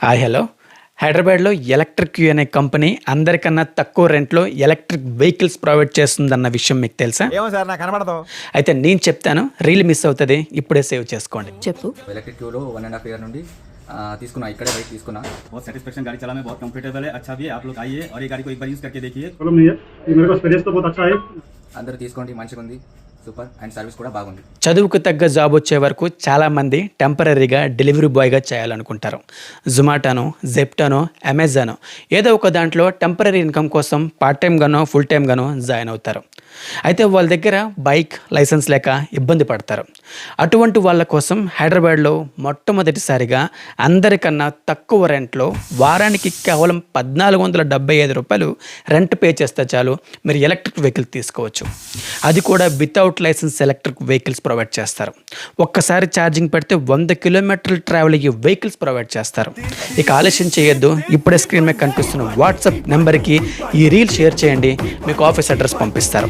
Hi hello హైదరాబాద్లో electric you అనే company అందరికన్నా తక్కువ రెంట్లో ఎలక్ట్రిక్ వెహికల్స్ ప్రొవైడ్ చేస్తుందన్న విషయం మీకు తెలుసా ఏమో సార్ నాకు కనబడదు అయితే నేను చెప్తాను రీల్ మిస్ అవుతుంది ఇప్పుడే సేవ్ చేసుకోండి చెప్పు ఎలక్ట్రిక్ క్యూలో వన్ అండ్ హాఫ్ ఇయర్ నుండి ఆ, తీసుకున్నా ఇక్కడే బైక్ తీసుకున్నా बहुत सेटिस्फेक्शन गाड़ी चलाने में बहुत कंफर्टेबल है अच्छा भी है आप लोग आइए और ये गाड़ी को एक बार यूज करके देखिए प्रॉब्लम नहीं है ये मेरे को एक्सपीरियंस तो बहुत अच्छा है అందరూ తీసుకోండి మంచిగా ఉంది సూపర్. అండ్ సర్వీస్ కూడా బాగుంది. చదువుకు తగ్గ జాబ్ వచ్చే వరకు చాలామంది టెంపరీగా డెలివరీ బాయ్గా చేయాలనుకుంటారు. జొమాటోనో జెప్టోనో అమెజానో ఏదో ఒక దాంట్లో టెంపరీ ఇన్కమ్ కోసం పార్ట్ టైంగానో ఫుల్ టైంగానో జాయిన్ అవుతారు. అయితే వాళ్ళ దగ్గర బైక్ లైసెన్స్ లేక ఇబ్బంది పడతారు. అటువంటి వాళ్ళ కోసం హైదరాబాద్లో మొట్టమొదటిసారిగా అందరికన్నా తక్కువ రెంట్లో వారానికి కేవలం పద్నాలుగు వందల డెబ్బై ఐదు రూపాయలు రెంట్ పే చేస్తే చాలు. మీరు ఎలక్ట్రిక్ వెహికల్ తీసుకోవచ్చు. అది కూడా without license electric vehicles provide చేస్తారు. ఒక్కసారి ఛార్జింగ్ పెడితే వంద కిలోమీటర్లు ట్రావెల్ అయ్యే వెహికల్స్ ప్రొవైడ్ చేస్తారు. ఇక ఆలస్యం చేయొద్దు. ఇప్పుడే స్క్రీన్ మీద కనిపిస్తున్న వాట్సాప్ నెంబర్కి ఈ రీల్ షేర్ చేయండి. మీకు ఆఫీస్ అడ్రస్ పంపిస్తారు.